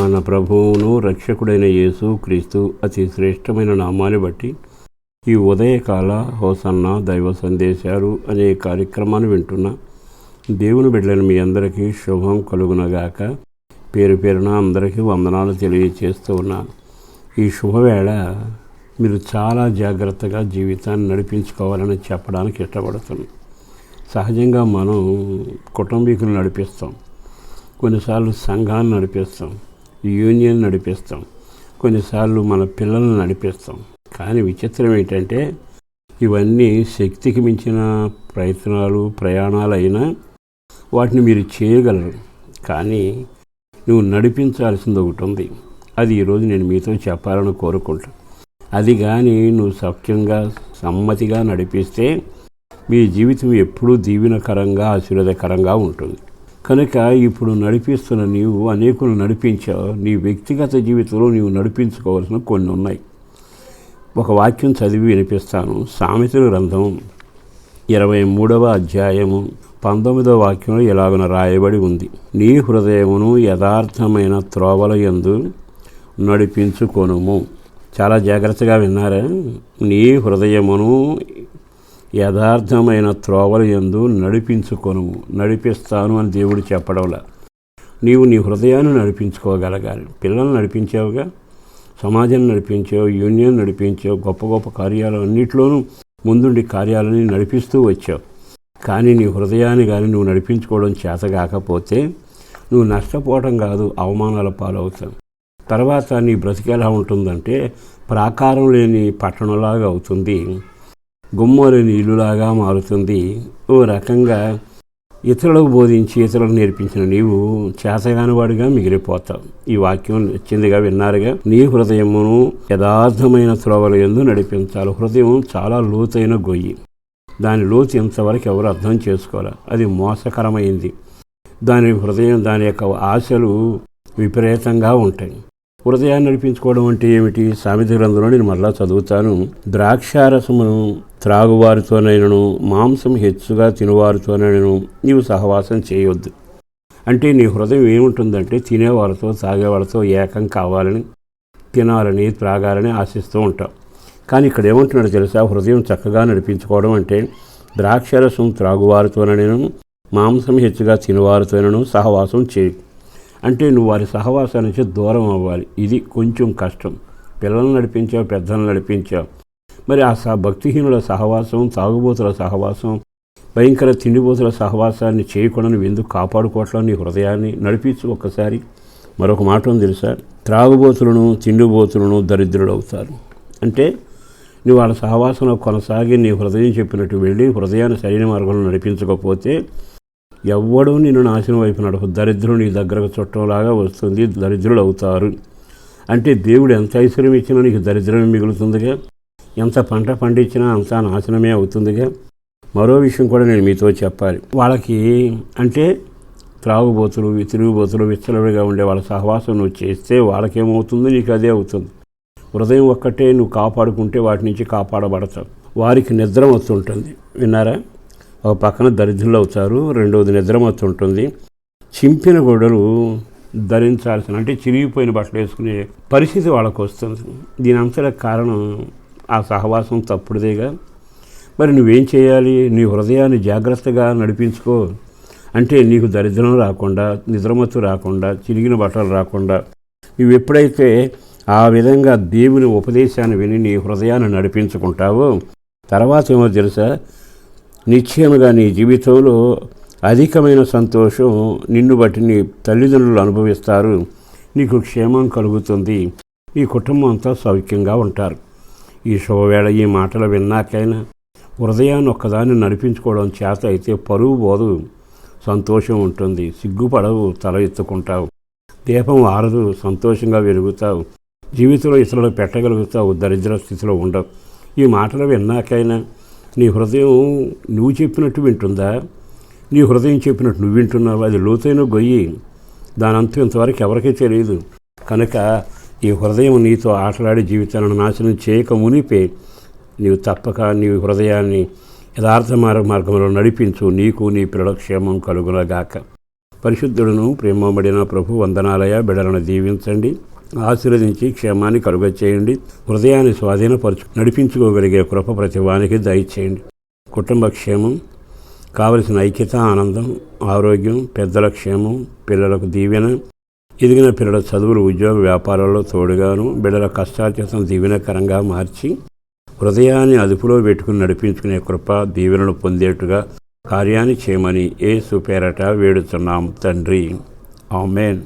మన ప్రభువును రక్షకుడైన యేసు క్రీస్తు అతి శ్రేష్టమైన నామాన్ని బట్టి ఈ ఉదయకాల హోసన్న దైవ సందేశాలు అనే కార్యక్రమాన్ని వింటున్న దేవుని బిడ్డలను మీ అందరికీ శుభం కలుగునగాక. పేరు పేరున అందరికీ వందనాలు తెలియజేస్తూ ఉన్నాను. ఈ శుభవేళ మీరు చాలా జాగ్రత్తగా జీవితాన్ని నడిపించుకోవాలని చెప్పడానికి ఇష్టపడుతున్నాను. సహజంగా మనం కుటుంబీకులు నడిపిస్తాం. కొన్నిసార్లు సంఘాన్ని నడిపిస్తాం. యూనియన్ నడిపిస్తాం. కొన్నిసార్లు మన పిల్లల్ని నడిపిస్తాం. కానీ విచిత్రం ఏంటంటే ఇవన్నీ శక్తికి మించిన ప్రయత్నాలు ప్రయాణాలు అయినా వాటిని మీరు చేయగలరు. కానీ నువ్వు నడిపించాల్సింది ఒకటి ఉంది. అది ఈరోజు నేను మీతో చెప్పాలని కోరుకుంటా. అది కానీ నువ్వు సఖ్యంగా సమ్మతిగా నడిపిస్తే మీ జీవితం ఎప్పుడూ దీవెనకరంగా ఆశీర్వాదకరంగా ఉంటుంది. కనుక ఇప్పుడు నడిపిస్తున్న నీవు అనేకులు నడిపించావు నీ వ్యక్తిగత జీవితంలో నీవు నడిపించుకోవాల్సిన కొన్ని ఉన్నాయి. ఒక వాక్యం చదివి వినిపిస్తాను. సామెతల గ్రంథం ఇరవై మూడవ అధ్యాయము పంతొమ్మిదవ వాక్యంలో ఇలాగున రాయబడి ఉంది. నీ హృదయమును యథార్థమైన త్రోవల ఎందు నడిపించుకొనుము. చాలా జాగ్రత్తగా విన్నారా? నీ హృదయమును యథార్థమైన త్రోవల ఎందు నడిపించుకొను నడిపిస్తాను అని దేవుడు చెప్పడంలా. నీవు నీ హృదయాన్ని నడిపించుకోగలగాలి. పిల్లల్ని నడిపించావుగా సమాజాన్ని నడిపించావు యూనియన్ నడిపించావు గొప్ప గొప్ప కార్యాలు అన్నింటిలోనూ ముందుండి కార్యాలని నడిపిస్తూ వచ్చావు. కానీ నీ హృదయాన్ని కానీ నువ్వు నడిపించుకోవడం చేత కాకపోతే నువ్వు నష్టపోవడం కాదు అవమానాల పాలవుతావు. తర్వాత నీ బ్రతికేలా ఉంటుందంటే ప్రాకారం లేని పట్టణంలాగా అవుతుంది. గుమ్మలేని ఇల్లులాగా మారుతుంది. ఓ రకంగా ఇతరులకు బోధించి ఇతరులకు నేర్పించిన నీవు చేతగానివాడిగా మిగిలిపోతావు. ఈ వాక్యం నచ్చిందిగా విన్నారుగా. నీ హృదయమును యథార్థమైన త్రోవల ఎందు నడిపించాలి. హృదయం చాలా లోతైన గొయ్యి. దాని లోతు ఇంతవరకు ఎవరు అర్థం చేసుకోవాలి అది మోసకరమైంది. దాని హృదయం దాని యొక్క ఆశలు విపరీతంగా ఉంటాయి. హృదయాన్ని నడిపించుకోవడం అంటే ఏమిటి? సామెత గ్రంథంలో నేను మరలా చదువుతాను. ద్రాక్షారసమును త్రాగువారితోనైనను మాంసం హెచ్చుగా తినువారితోనైనను నీవు సహవాసం చేయొద్దు. అంటే నీ హృదయం ఏముంటుందంటే తినేవారితో తాగేవారితో ఏకం కావాలని తినాలని త్రాగాలని ఆశిస్తూ ఉంటాం కానీ ఇక్కడ ఏమంటున్నాడు తెలుసా? హృదయం చక్కగా నడిపించుకోవడం అంటే ద్రాక్షరసం త్రాగువారితోనైనను మాంసం హెచ్చుగా తినవారితోనైనను సహవాసం చేయి. అంటే నువ్వు వారి సహవాసం నుంచి దూరం అవ్వాలి. ఇది కొంచెం కష్టం. పిల్లల్ని నడిపించావు పెద్దలను నడిపించావు. మరి ఆ భక్తిహీనుల సహవాసం తాగుబోతుల సహవాసం భయంకర తిండిబోతుల సహవాసాన్ని చేయకుండా నువ్వు ఎందుకు కాపాడుకోవట్లో నీ హృదయాన్ని నడిపించు ఒక్కసారి. మరొక మాట ఉంది తెలుసా? త్రాగుబోతులను తిండిబోతులను దరిద్రులు అవుతారు అంటే నువ్వు వాళ్ళ సహవాసంలో కొనసాగి నీ హృదయం చెప్పినట్టు వెళ్ళి హృదయాన్ని సరైన మార్గంలో నడిపించకపోతే ఎవ్వడూ నిన్ను నాశనం వైపు నడుపు దరిద్రుడు నీ దగ్గరకు చుట్టంలాగా వస్తుంది దరిద్రులు అవుతారు అంటే దేవుడు ఎంత ఐశ్వర్యం ఇచ్చినా నీకు దరిద్రమే మిగులుతుందిగా. ఎంత పంట పండించినా అంత నాశనమే అవుతుందిగా. మరో విషయం కూడా నేను మీతో చెప్పాలి. వాళ్ళకి అంటే త్రాగుబోతులు తిరుగుబోతులు విచ్చలవిడిగా ఉండే వాళ్ళ సహవాసం నువ్వు చేస్తే వాళ్ళకేమవుతుందో? నీకు అదే అవుతుంది. హృదయం ఒక్కటే నువ్వు కాపాడుకుంటే వాటి నుంచి కాపాడబడతావు. వారికి నిద్ర వస్తుంటుంది విన్నారా? ఒక పక్కన దరిద్రులు అవుతారు రెండవది నిద్ర వస్తుంటుంది చింపిన గొడవలు ధరించాల్సిన అంటే చిరిగిపోయిన బట్టలు వేసుకునే పరిస్థితి వాళ్ళకు వస్తుంది దీని అంతటా కారణం ఆ సహవాసం తప్పుడుదేగా. మరి నువ్వేం చేయాలి? నీ హృదయాన్ని జాగ్రత్తగా నడిపించుకో. అంటే నీకు దరిద్రం రాకుండా నిద్రమత్తు రాకుండా చిరిగిన బట్టలు రాకుండా. నువ్వు ఎప్పుడైతే ఆ విధంగా దేవుని ఉపదేశాన్ని విని నీ హృదయాన్ని నడిపించుకుంటావో తర్వాత ఏమో తెలుసా? నిశ్చయముగా నీ జీవితంలో అధికమైన సంతోషం నిన్ను బట్టి నీ తల్లిదండ్రులు అనుభవిస్తారు. నీకు క్షేమం కలుగుతుంది. ఈ కుటుంబం అంతా సౌఖ్యంగా ఉంటారు. ఈ శుభవేళ ఈ మాటలు విన్నాకైనా హృదయాన్ని ఒక్కదాన్ని నడిపించుకోవడం చేత అయితే పరువు పోదు. సంతోషం ఉంటుంది. సిగ్గుపడవు. తల ఎత్తుకుంటావు. దీపం ఆరదు. సంతోషంగా వెలుగుతావు. జీవితంలో ఇతరులు పెట్టగలుగుతావు. దరిద్ర స్థితిలో ఉండవు. ఈ మాటలు విన్నాకైనా నీ హృదయం నువ్వు చెప్పినట్టు వింటుందా? నీ హృదయం చెప్పినట్టు నువ్వు వింటున్నావు? అది లోతైన గొయ్యి. దానంతా ఇంతవరకు ఎవరికీ తెలియదు. కనుక ఈ హృదయం నీతో ఆటలాడి జీవితాలను నాశనం చేయక మునిపే నీవు తప్పక నీ హృదయాన్ని యథార్థ మార్గ మార్గంలో నడిపించు. నీకు నీ పిల్లల క్షేమం కలుగునగాక. పరిశుద్ధుడును ప్రేమబడిన ప్రభు వందనాలయ బిడలను దీవించండి. ఆశీర్వదించి క్షేమాన్ని కలుగచేయండి. హృదయాన్ని స్వాధీనపరచు నడిపించుకోగలిగే కృప ప్రతివానికి దయచేయండి. కుటుంబ క్షేమం కావలసిన ఐక్యత ఆనందం ఆరోగ్యం పెద్దల క్షేమం పిల్లలకు దీవెన ఎదిగిన పిల్లల చదువులు ఉద్యోగ వ్యాపారాల్లో తోడుగాను బిడ్డల కష్టార్జితం దీవెనకరంగా మార్చి హృదయాన్ని అదుపులో పెట్టుకుని నడిపించుకునే కృప దీవెనలు పొందేట్టుగా కార్యాన్ని చేయమని ఏ సుపేరట వేడుతున్నాం తండ్రి. ఆమెన్.